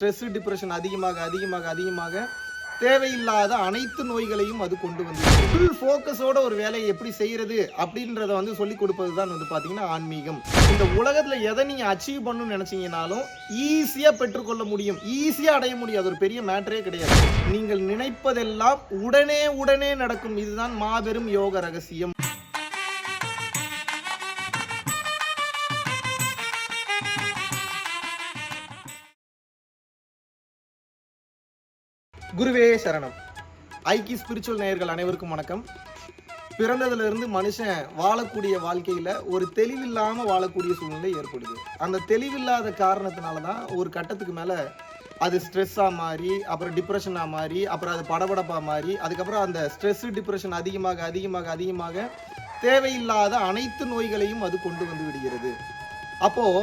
Stress depression அதிகமாக அதிகமாக அதிகமாக தேவையில்லாத அனைத்து நோய்களையும் அது கொண்டு வந்து ஃபுல் ஃபோக்கஸோட ஒரு வேலையை எப்படி செய்யறது அப்படின்றத வந்து சொல்லி கொடுப்பது தான் வந்து பார்த்தீங்கன்னா ஆன்மீகம். இந்த உலகத்தில் எதை நீங்கள் அச்சீவ் பண்ணணும்னு நினச்சிங்கனாலும் ஈஸியாக பெற்றுக்கொள்ள முடியும். ஈஸியாக அடைய முடியும். அது ஒரு பெரிய மேட்டரே கிடையாது. நீங்கள் நினைப்பதெல்லாம் உடனே உடனே நடக்கும். இதுதான் மாபெரும் யோக ரகசியம். குருவே சரணம். ஐக்கிய ஸ்பிரிச்சுவல் நேயர்கள் அனைவருக்கும் வணக்கம். பிறந்ததுலேருந்து மனுஷன் வாழக்கூடிய வாழ்க்கையில் ஒரு தெளிவில்லாமல் வாழக்கூடிய சூழ்நிலை ஏற்படுது. அந்த தெளிவில்லாத காரணத்தினால தான் ஒரு கட்டத்துக்கு மேலே அது ஸ்ட்ரெஸ்ஸாக மாறி அப்புறம் டிப்ரெஷனாக மாறி அப்புறம் அது படபடப்பாக மாறி அதுக்கப்புறம் அந்த ஸ்ட்ரெஸ்ஸு டிப்ரெஷன் அதிகமாக அதிகமாக அதிகமாக தேவையில்லாத அனைத்து நோய்களையும் அது கொண்டு வந்து விடுகிறது. அப்போது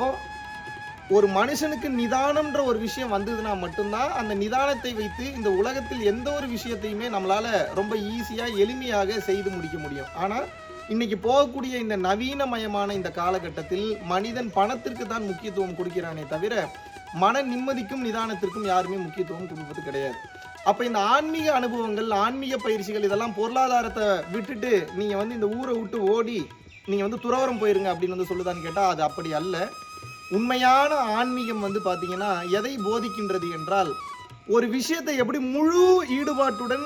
ஒரு மனுஷனுக்கு நிதானம்ன்ற ஒரு விஷயம் வந்ததுன்னா மட்டும்தான் அந்த நிதானத்தை வைத்து இந்த உலகத்தில் எந்த ஒரு விஷயத்தையுமே நம்மளால ரொம்ப ஈஸியாக எளிமையாக செய்து முடிக்க முடியும். ஆனால் இன்னைக்கு போகக்கூடிய இந்த நவீனமயமான இந்த காலகட்டத்தில் மனிதன் பணத்திற்கு தான் முக்கியத்துவம் கொடுக்கிறானே தவிர மன நிம்மதிக்கும் நிதானத்திற்கும் யாருமே முக்கியத்துவம் கொடுப்பது கிடையாது. அப்போ இந்த ஆன்மீக அனுபவங்கள் ஆன்மீக பயிற்சிகள் இதெல்லாம் பொருளாதாரத்தை விட்டுட்டு நீங்கள் வந்து இந்த ஊரை விட்டு ஓடி நீங்கள் வந்து துறவரம் போயிருங்க அப்படின்னு வந்து சொல்லுதான்னு கேட்டால் அது அப்படி அல்ல. உண்மையான ஆன்மீகம் வந்து பார்த்தீங்கன்னா எதை போதிக்கின்றது என்றால் ஒரு விஷயத்தை எப்படி முழு ஈடுபாட்டுடன்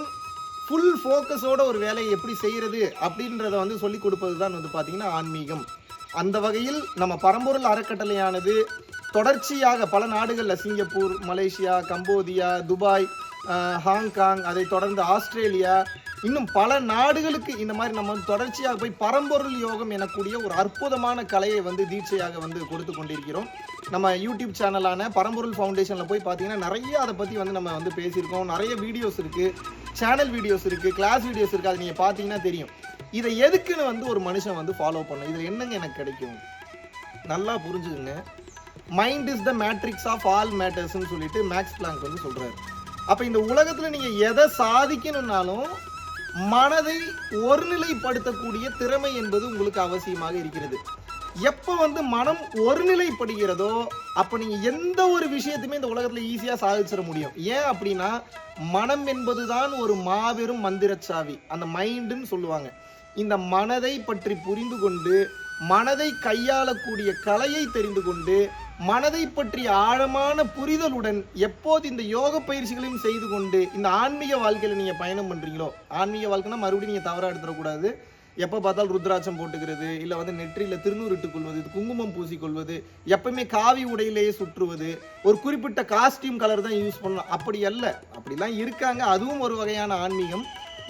ஃபுல் ஃபோக்கஸோட ஒரு வேலையை எப்படி செய்கிறது அப்படின்றத வந்து சொல்லிக் கொடுப்பது தான் வந்து பார்த்திங்கன்னா ஆன்மீகம். அந்த வகையில் நம்ம பரம்பொருள் அறக்கட்டளையானது தொடர்ச்சியாக பல நாடுகளில் Singapore Malaysia Cambodia Dubai Hong Kong அதை தொடர்ந்து ஆஸ்திரேலியா இன்னும் பல நாடுகளுக்கு இந்த மாதிரி நம்ம வந்து தொடர்ச்சியாக போய் பரம்பொருள் யோகம் எனக்கூடிய ஒரு அற்புதமான கலையை வந்து தீட்சையாக வந்து கொடுத்து கொண்டிருக்கிறோம். நம்ம யூடியூப் சேனலான பரம்பொருள் ஃபவுண்டேஷனில் போய் பார்த்தீங்கன்னா நிறைய அதை பற்றி வந்து நம்ம வந்து பேசியிருக்கோம். நிறைய வீடியோஸ் இருக்குது சேனல் வீடியோஸ் இருக்குது கிளாஸ் வீடியோஸ் இருக்குது அது நீங்கள் பார்த்தீங்கன்னா தெரியும். இதை எதுக்குன்னு வந்து ஒரு மனுஷன் வந்து ஃபாலோ பண்ணும் இதில் என்னங்க எனக்கு கிடைக்கும்? நல்லா புரிஞ்சுக்குங்க. Mind is the matrix of all மேட்டர்ஸ்ன்னு சொல்லிட்டு மேக்ஸ் பிளாங்க் வந்து சொல்கிறாரு அப்போ இந்த உலகத்தில் நீங்கள் எதை சாதிக்கணும்னாலும் மனதை ஒருநிலைப்படுத்தக்கூடிய திறமை என்பது உங்களுக்கு அவசியமாக இருக்கிறது. எப்போ வந்து மனம் ஒருநிலைப்படுகிறதோ அப்போ நீங்கள் எந்த ஒரு விஷயத்தையுமே இந்த உலகத்தில் ஈஸியாக சாதிச்சிட முடியும். ஏன் அப்படின்னா மனம் என்பதுதான் ஒரு மாபெரும் மந்திரச்சாவி. அந்த மைண்டுன்னு சொல்லுவாங்க. இந்த மனதை பற்றி புரிந்து கொண்டு மனதை கையாளக்கூடிய கலையை தெரிந்து கொண்டு மனதை பற்றிய ஆழமான புரிதலுடன் எப்போது இந்த யோக பயிற்சிகளையும் செய்து கொண்டு இந்த ஆன்மீக வாழ்க்கையில் நீங்கள் பயணம் பண்ணுறீங்களோ ஆன்மீக வாழ்க்கைனா மறுபடியும் நீங்கள் தவறாக எடுத்துடக்கூடாது. எப்போ பார்த்தாலும் ருத்ராட்சம் போட்டுக்கிறது இல்லை வந்து நெற்றியில் திருநூறு கொள்வது குங்குமம் பூசிக்கொள்வது எப்பவுமே காவி உடையிலேயே சுற்றுவது ஒரு குறிப்பிட்ட காஸ்டியூம் கலர் தான் யூஸ் பண்ணணும். அப்படி அல்ல. அப்படிலாம் இருக்காங்க. அதுவும் ஒரு வகையான ஆன்மீகம்.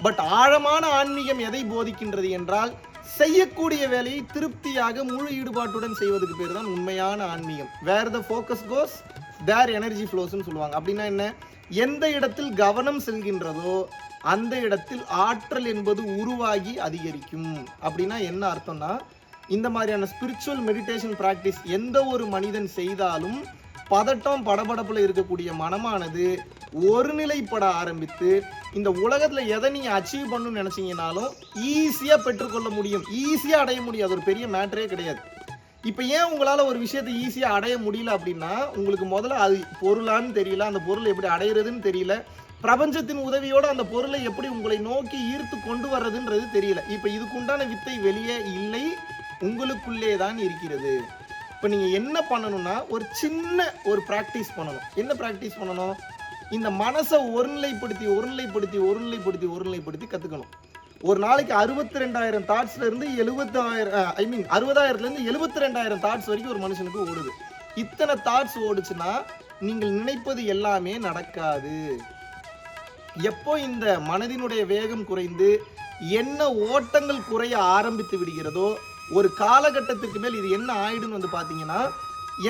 பட் ஆழமான ஆன்மீகம் எதை போதிக்கின்றது என்றால் செய்யக்கூடிய வேலையை திருப்தியாக முழு ஈடுபாட்டுடன் செய்வதுக்கு பேர் தான் உண்மையான ஆன்மீகம். வேர் the focus cos there energy ஃப்ளோஸ்னு சொல்லுவாங்க. அப்படின்னா என்ன? எந்த இடத்தில் கவனம் செல்கின்றதோ அந்த இடத்தில் ஆற்றல் என்பது உருவாகி அதிகரிக்கும். அப்படின்னா என்ன அர்த்தம்னா இந்த மாதிரியான ஸ்பிரிச்சுவல் மெடிடேஷன் ப்ராக்டிஸ் எந்த ஒரு மனிதன் செய்தாலும் பதட்டம் படபடப்பில் இருக்கக்கூடிய மனமானது ஒருநிலைப்பட ஆரம்பித்து இந்த உலகத்தில் எதை நீங்கள் அச்சீவ் பண்ணணும்னு நினச்சிங்கனாலும் ஈஸியாக பெற்றுக்கொள்ள முடியும். ஈஸியாக அடைய முடியும். அது ஒரு பெரிய மேட்டரே கிடையாது. இப்போ ஏன் உங்களால் ஒரு விஷயத்தை ஈஸியாக அடைய முடியல அப்படின்னா உங்களுக்கு முதல்ல அது பொருளான்னு தெரியல. அந்த பொருளை எப்படி அடையிறதுன்னு தெரியல. பிரபஞ்சத்தின் உதவியோடு அந்த பொருளை எப்படி உங்களை நோக்கி ஈர்த்து கொண்டு வர்றதுன்றது தெரியல. இப்போ இதுக்குண்டான வித்தை வெளியே இல்லை. உங்களுக்குள்ளே தான் இருக்கிறது. இப்போ நீங்கள் என்ன பண்ணணும்னா ஒரு சின்ன ஒரு ப்ராக்டிஸ் பண்ணணும். என்ன ப்ராக்டிஸ் பண்ணணும்? இந்த மனசை ஒருநிலைப்படுத்தி ஒருநிலைப்படுத்தி ஒருநிலைப்படுத்தி ஒருநிலைப்படுத்தி கற்றுக்கணும் ஒரு நாளைக்கு அறுபத்தி ரெண்டாயிரம் தாட்ஸ்ல இருந்து எழுபத்தாயிரம் ஐ மீன் அறுபதாயிரத்துலேருந்து எழுபத்தி ரெண்டாயிரம் தாட்ஸ் வரைக்கும் ஒரு மனுஷனுக்கு ஓடுது. இத்தனை தாட்ஸ் ஓடுச்சுன்னா நீங்கள் நினைப்பது எல்லாமே நடக்காது. எப்போ இந்த மனதினுடைய வேகம் குறைந்து என்ன ஓட்டங்கள் குறைய ஆரம்பித்து விடுகிறதோ ஒரு காலகட்டத்துக்கு மேல் இது என்ன ஆயிடுன்னு வந்து பார்த்தீங்கன்னா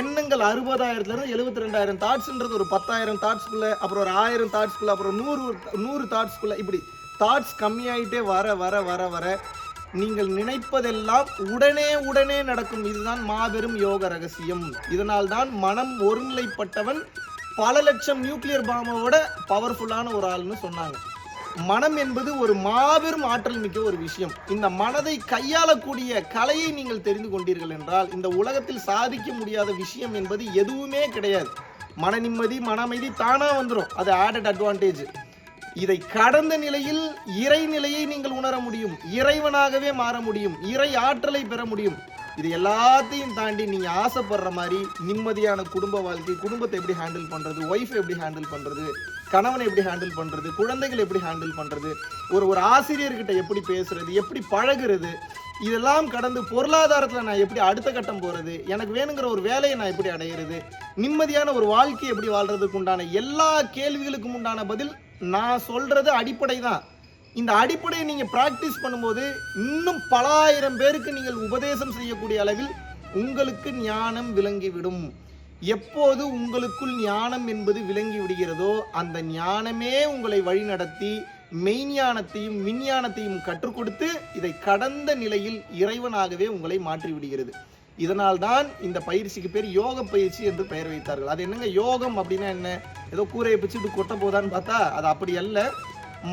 எண்ணங்கள் அறுபதாயிரத்துலேருந்து எழுபத்தி ரெண்டாயிரம் தாட்ஸ்ன்றது ஒரு பத்தாயிரம் தாட்ஸ்குள்ளே அப்புறம் ஒரு ஆயிரம் தாட்ஸ்குள்ளே அப்புறம் நூறு நூறு தாட்ஸ்குள்ளே இப்படி தாட்ஸ் கம்மியாயிட்டே வர வர வர வர நீங்கள் நினைப்பதெல்லாம் உடனே உடனே நடக்கும். இதுதான் மாபெரும் யோக ரகசியம். இதனால் தான் மனம் ஒருநிலைப்பட்டவன் பல லட்சம் நியூக்ளியர் பாம்போட பவர்ஃபுல்லான ஒரு ஆள்னு சொன்னாங்க. மனம் என்பது ஒரு மாபெரும் ஆற்றல் மிக்க ஒரு விஷயம். இந்த மனதை கையாளக்கூடிய கலையை நீங்கள் தெரிந்து கொண்டீர்கள் என்றால் இந்த உலகத்தில் சாதிக்க முடியாத விஷயம் என்பது எதுவுமே கிடையாது. மன நிம்மதி மன அமைதி தானா வந்துடும் அது ஆடட் அட்வான்டேஜ் இதை கடந்த நிலையில் இறைநிலையை நீங்கள் உணர முடியும். இறைவனாகவே மாற முடியும். இறை ஆற்றலை பெற முடியும். இது எல்லாத்தையும் தாண்டி நீங்கள் ஆசைப்படுற மாதிரி நிம்மதியான குடும்ப வாழ்க்கை குடும்பத்தை எப்படி ஹேண்டில் பண்றது ஒய்ஃப் எப்படி ஹேண்டில் பண்றது கணவனை எப்படி ஹேண்டில் பண்ணுறது குழந்தைகளை எப்படி ஹேண்டில் பண்ணுறது ஒரு ஒரு ஆசிரியர்கிட்ட எப்படி பேசுறது எப்படி பழகுறது இதெல்லாம் கடந்து பொருளாதாரத்தில் நான் எப்படி அடுத்த கட்டம் போகிறது எனக்கு வேணுங்கிற ஒரு வேலையை நான் எப்படி அடையிறது நிம்மதியான ஒரு வாழ்க்கை எப்படி வாழ்கிறதுக்கு உண்டான எல்லா கேள்விகளுக்கும் உண்டான பதில் நான் சொல்கிறது அடிப்படை தான் இந்த அடிப்படையை நீங்கள் ப்ராக்டிஸ் பண்ணும்போது இன்னும் பல ஆயிரம் பேருக்கு நீங்கள் உபதேசம் செய்யக்கூடிய அளவில் உங்களுக்கு ஞானம் விளங்கிவிடும். எப்போது உங்களுக்குள் ஞானம் என்பது விளங்கி விடுகிறதோ அந்த ஞானமே உங்களை வழிநடத்தி மெய்ஞானத்தையும் விஞ்ஞானத்தையும் கற்றுக் கொடுத்து இதை கடந்த நிலையில் இறைவனாகவே உங்களை மாற்றி விடுகிறது. இதனால்தான் இந்த பயிற்சிக்கு பேர் யோக பயிற்சி என்று பெயர் வைத்தார்கள். அது என்னங்க யோகம் அப்படின்னா என்ன? ஏதோ கூரையை பிச்சுட்டு கொட்ட போதான்னு பார்த்தா அது அப்படி அல்ல.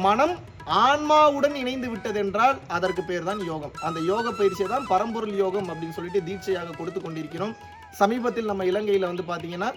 மனம் ஆன்மாவுடன் இணைந்து விட்டதென்றால் அதற்கு பேர் தான் யோகம். அந்த யோக பயிற்சியை தான் பரம்பொருள் யோகம் அப்படின்னு சொல்லிட்டு தீட்சையாக கொடுத்து கொண்டிருக்கிறோம். சமீபத்தில் நம்ம இலங்கையில் வந்து பார்த்தீங்கன்னா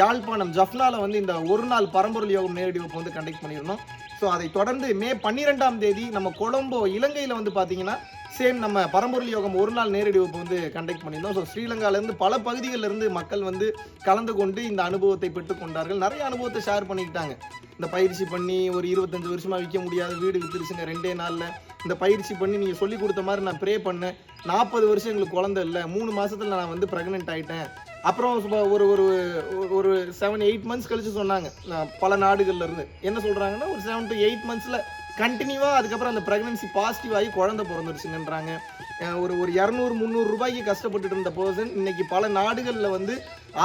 யாழ்ப்பாணம் ஜஃப்னால வந்து இந்த ஒரு நாள் பரம்பொருள் யோகம் நேரடி வகுப்பு வந்து கண்டக்ட் பண்ணியிருந்தோம். ஸோ அதை தொடர்ந்து மே பன்னிரெண்டாம் தேதி நம்ம கொலம்போ இலங்கையில் வந்து பார்த்தீங்கன்னா சேம் நம்ம பரம்பொருள் யோகம் ஒரு நாள் நேரடி வகுப்பு வந்து கண்டக்ட் பண்ணியிருந்தோம். ஸோ ஸ்ரீலங்காலேருந்து பல பகுதிகளிலிருந்து மக்கள் வந்து கலந்து கொண்டு இந்த அனுபவத்தை பெற்றுக்கொண்டார்கள் நிறைய அனுபவத்தை ஷேர் பண்ணிக்கிட்டாங்க. இந்த பயிற்சி பண்ணி ஒரு இருபத்தஞ்சு வருஷமாக விற்க முடியாத வீடு வித்துருச்சுங்க ரெண்டே நாளில். இந்த பயிற்சி பண்ணி நீங்கள் சொல்லி கொடுத்த மாதிரி நான் ப்ரே பண்ணேன். நாற்பது வருஷம் எங்களுக்கு குழந்தை இல்லை. மூணு மாதத்தில் நான் வந்து ப்ரெக்னென்ட் ஆகிட்டேன் அப்புறம் ஒரு ஒரு ஒரு செவன் எயிட் மந்த்ஸ் கழிச்சு சொன்னாங்க. பல நாடுகள்ல இருந்து. என்ன சொல்றாங்கன்னா ஒரு செவன் டு எயிட் மந்த்ஸ்ல கண்டினியூவா அதுக்கப்புறம் அந்த பிரெக்னன்சி பாசிட்டிவ் ஆகி குழந்தை பிறந்துருச்சுங்கன்றாங்க. ஒரு ஒரு இரநூறு முந்நூறு ரூபாய்க்கு கஷ்டப்பட்டுட்டு இருந்த பர்சன் இன்னைக்கு பல நாடுகளில் வந்து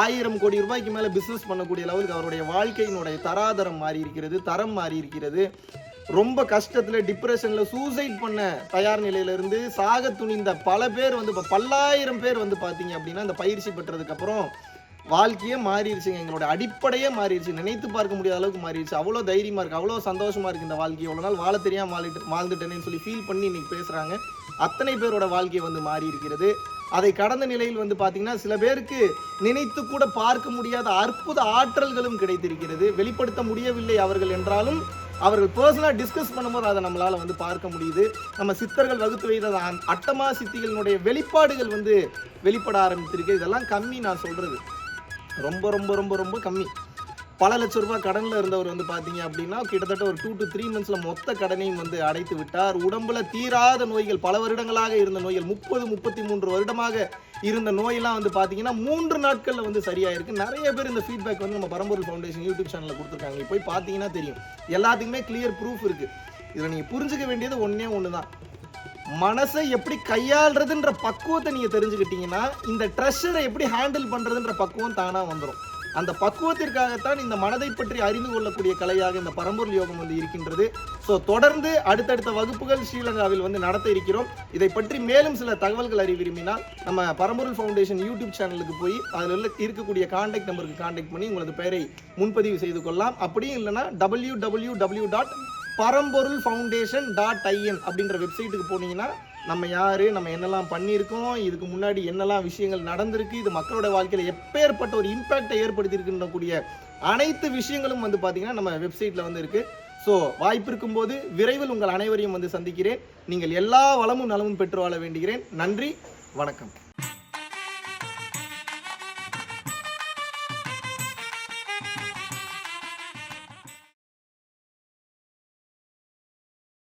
ஆயிரம் கோடி ரூபாய்க்கு மேலே பிஸ்னஸ் பண்ணக்கூடிய லெவலுக்கு அவருடைய வாழ்க்கையினுடைய தராதரம் மாறி இருக்கிறது தரம் மாறி இருக்கிறது ரொம்ப கஷ்டத்துல டிப்ரெஷன்ல சூசைட் பண்ண தயார் நிலையில இருந்து சாக துணிந்த பல பேர் வந்து இப்போ பல்லாயிரம் பேர் வந்து பாத்தீங்க அப்படின்னா இந்த பயிற்சி பெற்றதுக்கு அப்புறம் வாழ்க்கையே மாறிடுச்சுங்க எங்களோட அடிப்படையே மாறிடுச்சு நினைத்து பார்க்க முடியாத அளவுக்கு மாறிடுச்சு அவ்வளோ தைரியமா இருக்கு. அவ்வளோ சந்தோஷமா இருக்கு இந்த வாழ்க்கை. எவ்வளோ நாள் வாழ தெரியாம வாழ்ந்துட்டு வாழ்ந்துட்டேன்னு சொல்லி ஃபீல் பண்ணி இன்னைக்கு பேசுறாங்க. அத்தனை பேரோட வாழ்க்கை வந்து மாறி இருக்கிறது அதை கடந்த நிலையில் வந்து பார்த்தீங்கன்னா சில பேருக்கு நினைத்து கூட பார்க்க முடியாத அற்புத ஆற்றல்களும் கிடைத்திருக்கிறது. வெளிப்படுத்த முடியவில்லை அவர்கள் என்றாலும் அவர்கள் பர்சனலாக டிஸ்கஸ் பண்ணும்போது அதை நம்மளால் வந்து பார்க்க முடியுது. நம்ம சித்தர்கள் வகுத்து வைத்த அட்டமா சித்திகளினுடைய வெளிப்பாடுகள் வந்து வெளிப்பட ஆரம்பித்திருக்கு. இதெல்லாம் கம்மி நான் சொல்கிறது ரொம்ப ரொம்ப ரொம்ப ரொம்ப கம்மி. பல லட்ச ரூபாய் கடனில் இருந்தவர் வந்து பார்த்தீங்க அப்படின்னா கிட்டத்தட்ட ஒரு டூ டு த்ரீ மந்த்ஸில் மொத்த கடனையும் வந்து அடைத்து விட்டார். உடம்புல தீராத நோய்கள் பல வருடங்களாக இருந்த நோய்கள் முப்பது முப்பத்தி மூன்று வருடமாக இருந்த நோயெல்லாம் வந்து பார்த்தீங்கன்னா மூன்று நாட்களில் வந்து சரியாயிருக்கு. நிறைய பேர் இந்த ஃபீட்பேக் வந்து நம்ம பரம்பொருள் ஃபவுண்டேஷன் யூடியூப் சேனலில் கொடுத்துருக்காங்க. போய் பார்த்தீங்கன்னா தெரியும். எல்லாத்துக்குமே கிளியர் ப்ரூஃப் இருக்குது இதில் நீங்கள் புரிஞ்சுக்க வேண்டியது ஒன்றே ஒன்று தான் மனசை எப்படி கையாளுறதுன்ற பக்குவத்தை நீங்கள் தெரிஞ்சுக்கிட்டீங்கன்னா இந்த ட்ரெஷரை எப்படி ஹேண்டில் பண்ணுறதுன்ற பக்குவம் தானாக வந்துடும் அந்த பக்குவத்திற்காகத்தான் இந்த மனதை பற்றி அறிந்து கொள்ளக்கூடிய கலையாக இந்த பரம்பொருள் யோகம் வந்து இருக்கின்றது. ஸோ தொடர்ந்து அடுத்தடுத்த வகுப்புகள் ஸ்ரீலங்காவில் வந்து நடத்த இருக்கிறோம். இதை பற்றி மேலும் சில தகவல்கள் அறிய விரும்பினால் நம்ம பரம்பொருள் ஃபவுண்டேஷன் யூடியூப் சேனலுக்கு போய் அதில் உள்ள இருக்கக்கூடிய கான்டாக்ட் நம்பருக்கு கான்டாக்ட் பண்ணி உங்களது பெயரை முன்பதிவு செய்து கொள்ளலாம். அப்படியும் இல்லைன்னா W W W dot Paramporul foundation dot IN அப்படின்ற வெப்சைட்டுக்கு போனீங்கன்னா நம்ம யார் நம்ம என்னெல்லாம் பண்ணியிருக்கோம் இதுக்கு முன்னாடி என்னெல்லாம் விஷயங்கள் நடந்திருக்கு இது மக்களோட வாழ்க்கையில் எப்பேற்பட்ட ஒரு இம்பேக்டை ஏற்படுத்தியிருக்கின்ற கூடிய அனைத்து விஷயங்களும் வந்து பார்த்தீங்கன்னா நம்ம வெப்சைட்டில் வந்து இருக்குது ஸோ வாய்ப்பு இருக்கும்போது விரைவில் உங்கள் அனைவரையும் வந்து சந்திக்கிறேன். நீங்கள் எல்லா வளமும் நலமும் பெற்று வாழ வேண்டுகிறேன். நன்றி வணக்கம்.